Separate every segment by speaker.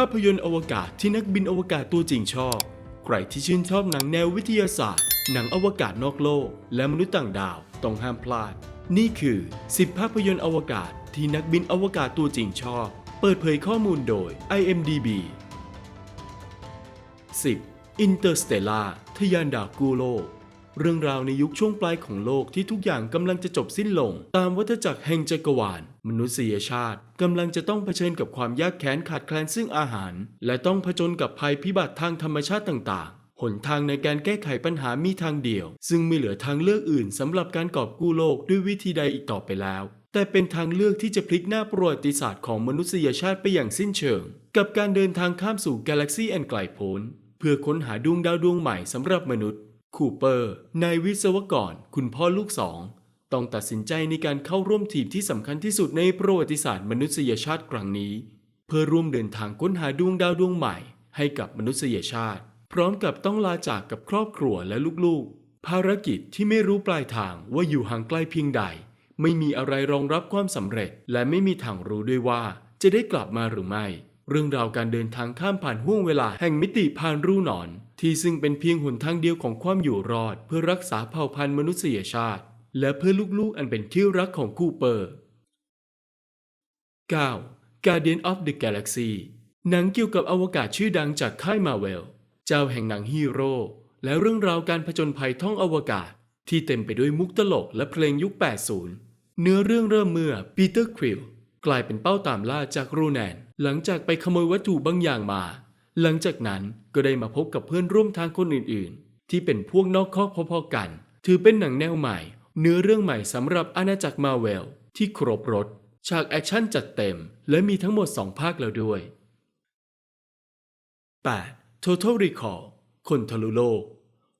Speaker 1: ภาพยนตร์อวกาศที่นักบินอวกาศตัวจริงชอบ ใครที่ชื่นชอบหนังแนววิทยาศาสตร์ หนังอวกาศนอกโลก และมนุษย์ต่างดาวต้องห้ามพลาด นี่คือ 10 ภาพยนตร์อวกาศที่นักบินอวกาศตัวจริงชอบ เปิดเผยข้อมูลโดย IMDB 10. Interstellar ทยานดาวกู้โลก เรื่องราวในยุคช่วงปลายของโลกที่ทุกอย่างกำลังจะจบสิ้นลง ตามวัฏจักรแห่งจักรวาล มนุษยชาติกำลังจะต้องเผชิญกับความยากแค้นขาดแคลนซึ่งอาหาร และต้องผจญกับภัยพิบัติทางธรรมชาติต่างๆ หนทางในการแก้ไขปัญหามีทางเดียว ซึ่งไม่เหลือทางเลือกอื่นสำหรับการกอบกู้โลกด้วยวิธีใดอีกต่อไปแล้ว แต่เป็นทางเลือกที่จะพลิกหน้าประวัติศาสตร์ของมนุษยชาติไปอย่างสิ้นเชิง กับการเดินทางข้ามสู่กาแล็กซีอันไกลโพ้นเพื่อค้นหาดวงดาวดวงใหม่สำหรับมนุษย์ คูเปอร์นายวิศวกร คุณพ่อลูกสอง ต้องตัดสินใจในการเข้าร่วมทีมที่สำคัญที่สุดในประวัติศาสตร์มนุษยชาติครั้งนี้ เพื่อร่วมเดินทางค้นหาดวงดาวดวงใหม่ ให้กับมนุษยชาติ พร้อมกับต้องลาจากกับครอบครัวและลูกๆ ภารกิจที่ไม่รู้ปลายทางว่าอยู่ห่างไกลเพียงใด ไม่มีอะไรรองรับความสำเร็จ และไม่มีทางรู้ด้วยว่าจะได้กลับมาหรือไม่ เรื่องราวการเดินทางข้ามผ่านห่วงเวลาแห่งมิติผ่านรูหนอน ที่ซึ่งเป็นเพียงหนทางเดียวของความอยู่รอด เพื่อรักษาเผ่าพันธุ์มนุษยชาติ และเพื่อลูกๆอันเป็นที่รักของคูเปอร์ 9. Guardian of the Galaxy หนังเกี่ยวกับอวกาศชื่อดังจากค่ายมาเวล เจ้าแห่งหนังฮีโร่ และเรื่องราวการผจญภัยท่องอวกาศ ที่เต็มไปด้วยมุกตลกและเพลงยุค 80 เนื้อเรื่องเริ่มเมื่อปีเตอร์คริล กลายเป็นเป้าตามล่าจากรูแนน หลังจากไปขโมยวัตถุบางอย่างมา หลังจากนั้นก็ได้มาพบกับเพื่อนร่วมทางคนอื่นๆ ที่เป็นพวกนอกคอกพอๆกัน ถือเป็นหนังแนวใหม่ เนื้อเรื่องใหม่สำหรับอาณาจักรมาเวล ที่ครบรถฉากแอคชั่นจัดเต็ม และมีทั้งหมด 2 ภาคแล้วด้วย 8. Total Recall คนทะลุโลก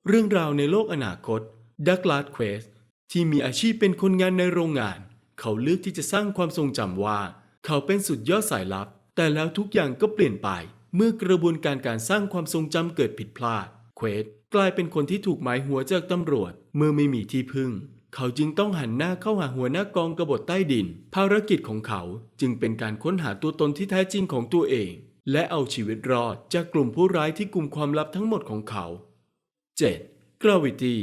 Speaker 1: เรื่องราวในโลกอนาคตดักลาดเควสที่มีอาชีพเป็นคนงานในโรงงาน เขาเลือกที่จะสร้างความทรงจำว่า เขาเป็นสุดยอดสายลับ แต่แล้วทุกอย่างก็เปลี่ยนไป เมื่อกระบวนการการสร้างความทรงจำเกิดผิดพลาด เควสกลายเป็นคนที่ถูกหมายหัวจากตำรวจ เมื่อไม่มีที่พึ่ง เขาจึงต้องหันหน้าเข้าหาหัวหน้ากองกบฏใต้ดิน ภารกิจของเขาจึงเป็นการค้นหาตัวตนที่แท้จริงของตัวเอง และเอาชีวิตรอดจากกลุ่มผู้ร้ายที่กลุ่มความลับทั้งหมดของเขา 7. Gravity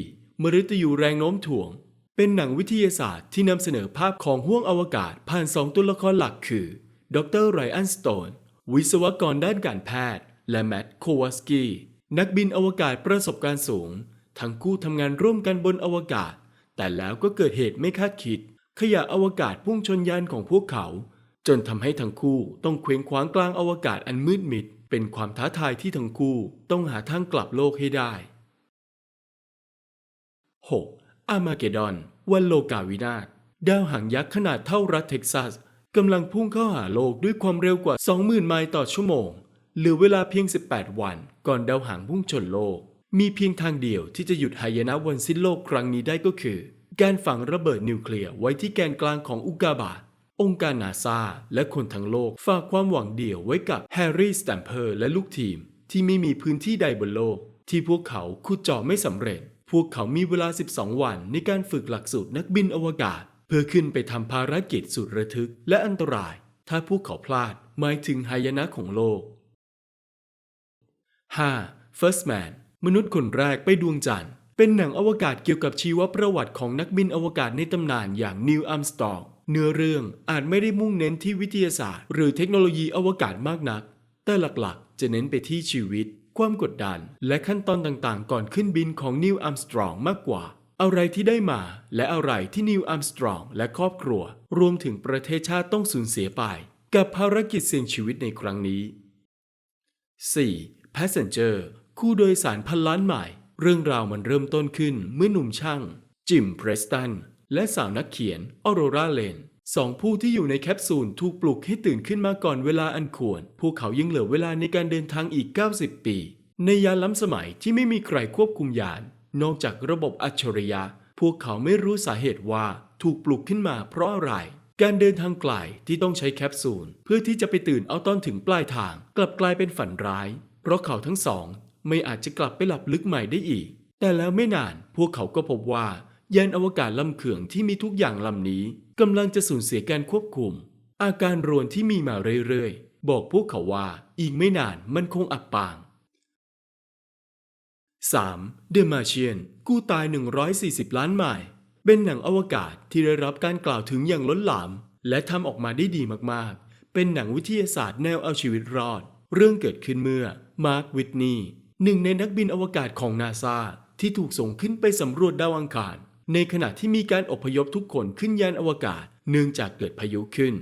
Speaker 1: มฤตยูแรงโน้มถ่วง เป็นหนังวิทยาศาสตร์ที่นำเสนอภาพของห้วงอวกาศผ่านสองตัวละครหลักคือ ดรไรอันสโตน วิศวกรด้านการแพทย์ และแมตต์โควาสกี้ นักบินอวกาศประสบการณ์สูง ทั้งคู่ทำงานร่วมกันบนอวกาศ แต่แล้วก็เกิดเหตุไม่คาดคิด ขยะอวกาศพุ่งชนยานของพวกเขา จนทำให้ทั้งคู่ต้องเคว้งคว้างกลางอวกาศอันมืดมิด เป็นความท้าทายที่ทั้งคู่ต้องหาทางกลับโลกให้ได้ 6. อามาเกดอน วันโลกาวินาศดาวหางยักษ์ขนาดเท่ารัฐเท็กซัสกำลังพุ่งเข้าหาโลกด้วยความเร็วกว่า 20,000 ไมล์ต่อชั่วโมง เหลือเวลาเพียง 18 วัน ก่อนดาวหางพุ่งชนโลก มีเพียงทางเดียวที่จะหยุดหายนะวันสิ้นโลกครั้งนี้ได้ก็คือ การฝังระเบิดนิวเคลียร์ไว้ที่แกนกลางของอุกาบาตองค์การนาซาและคนทั้งโลกฝากความหวังเดียวไว้กับแฮร์รี่สแตมเพอร์และลูกทีม ที่ไม่มีพื้นที่ใดบนโลก ที่พวกเขาขุดเจาะไม่สำเร็จ พวกเขามีเวลา 12 วันในการฝึกหลักสูตรนักบินอวกาศ เพื่อขึ้นไปทำภารกิจสุดระทึกและอันตราย ถ้าพวกเขาพลาดหมายถึงหายนะของโลก 5. First Man มนุษย์คนแรกไปดวงจันทร์ เป็นหนังอวกาศเกี่ยวกับชีวประวัติของนักบินอวกาศในตำนานอย่างนิวอัมสตรองเนื้อเรื่องอาจไม่ได้มุ่งเน้นที่วิทยาศาสตร์ หรือเทคโนโลยีอวกาศมากนัก แต่หลักๆ จะเน้นไปที่ชีวิต ความกดดัน และขั้นตอนต่างๆ ก่อนขึ้นบินของนิวอัมสตรองมากกว่า อะไรที่ได้มา และอะไรที่นิวอัมสตรองและครอบครัว รวมถึงประเทศชาติต้องสูญเสียไป กับภารกิจเสี่ยงชีวิตในครั้งนี้ 4. Passenger คู่โดยสารพันล้านใหม่ เรื่องราวมันเริ่มต้นขึ้นเมื่อหนุ่มช่าง จิมเพรสตัน และสาวนักเขียนออโรราเลน สองผู้ที่อยู่ในแคปซูลถูกปลุกให้ตื่นขึ้นมาก่อนเวลาอันควร พวกเขายังเหลือเวลาในการเดินทางอีก 90 ปี ในยานล้ำสมัยที่ไม่มีใครควบคุมยาน นอกจากระบบอัจฉริยะ พวกเขาไม่รู้สาเหตุว่าถูกปลุกขึ้นมาเพราะอะไร การเดินทางไกลที่ต้องใช้แคปซูล เพื่อที่จะไปตื่นเอาตอนถึงปลายทาง กลับกลายเป็นฝันร้าย เพราะเขาทั้งสอง ไม่อาจจะกลับไปหลับลึกใหม่ได้อีก แต่แล้วไม่นาน พวกเขาก็พบว่ายานอวกาศลำเขื่องที่มีทุกอย่างลำนี้ กำลังจะสูญเสียการควบคุม อาการรวนที่มีมาเรื่อยๆ บอกพวกเขาว่าอีกไม่นานมันคงอับปาง 3. The Martian กู้ตาย 140 ล้านไมล์เป็นหนังอวกาศที่ได้รับการกล่าวถึงอย่างล้นหลาม และทำออกมาได้ดีมากๆ เป็นหนังวิทยาศาสตร์แนวเอาชีวิตรอด เรื่องเกิดขึ้นเมื่อ มาร์ค วิทนีย์หนึ่งในนักบินอวกาศของนาซาที่ถูกส่งขึ้นไปสำรวจดาวอังคาร ในขณะที่มีการอพยพทุกคนขึ้นยานอวกาศ เนื่องจากเกิดพายุขึ้น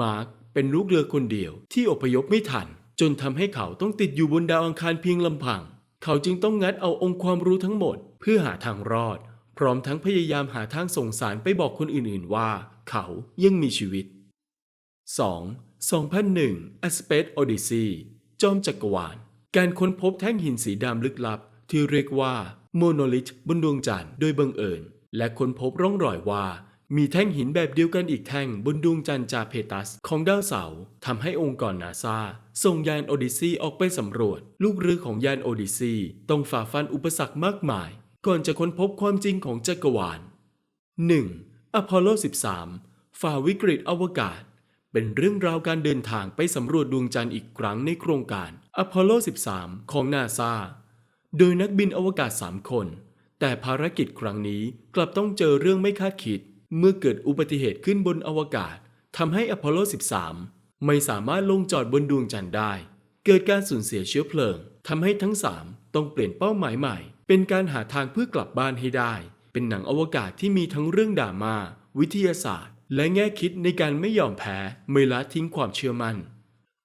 Speaker 1: มาร์คเป็นลูกเรือคนเดียวที่อพยพไม่ทัน จนทำให้เขาต้องติดอยู่บนดาวอังคารเพียงลำพัง เขาจึงต้องงัดเอาองค์ความรู้ทั้งหมด เพื่อหาทางรอด พร้อมทั้งพยายามหาทางส่งสารไปบอกคนอื่นๆว่า เขายังมีชีวิต 2. 2001 A Space Odyssey จอมจักรวาล การค้นพบแท่งหินสีดำลึกลับ ที่เรียกว่าโมโนลิทบนดวงจันทร์โดยบังเอิญ และค้นพบร่องรอยว่า มีแท่งหินแบบเดียวกันอีกแท่งบนดวงจันทร์จาเพตัสของดาวเสาร์ทำให้องค์กรนาซาส่งยานโอดิซีออกไปสำรวจ ลูกเรือของยานโอดิซีต้องฝ่าฟันอุปสรรคมากมาย ก่อนจะค้นพบความจริงของจักรวาล 1. อพอลโล 13 ฝ่าวิกฤตอวกาศ เป็นเรื่องราวการเดินทางไปสำรวจดวงจันทร์อีกครั้งในโครงการอพอลโล 13 ของนาซาโดยนักบินอวกาศ 3 คน แต่ภารกิจครั้งนี้กลับต้องเจอเรื่องไม่คาดคิด เมื่อเกิดอุบัติเหตุขึ้นบนอวกาศทำให้อพอลโล 13 ไม่สามารถลงจอดบนดวงจันทร์ได้ เกิดการสูญเสียเชื้อเพลิงทำให้ทั้ง 3 ต้องเปลี่ยนเป้าหมายใหม่ เป็นการหาทางเพื่อกลับบ้านให้ได้ เป็นหนังอวกาศที่มีทั้งเรื่องดราม่าวิทยาศาสตร์ และแง่คิดในการไม่ยอมแพ้ไม่ละทิ้งความเชื่อมัน่น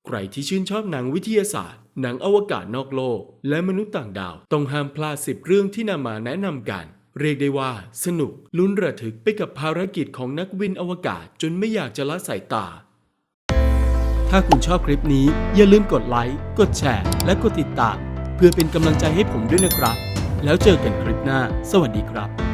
Speaker 1: ใครที่ชื่นชอบหนังวิทยาศาสตร์ หนังอวกาศนอกโลก และมนุษย์ต่างดาว ต้องห้ามพลาดสิบเรื่องที่นำมาแนะนำกัน เรียกได้ว่า สนุกลุ้นระทึกไปกับภารกิจของนักบินอวกาศจนไม่อยากจะละสายตา ถ้าคุณชอบคลิปนี้อย่าลืมกดไลค์ กดแชร์ และกดติดตาม เพื่อเป็นกำลังใจให้ผมด้วยนะครับ แล้วเจอกันคลิปหน้า สวัสดีครับ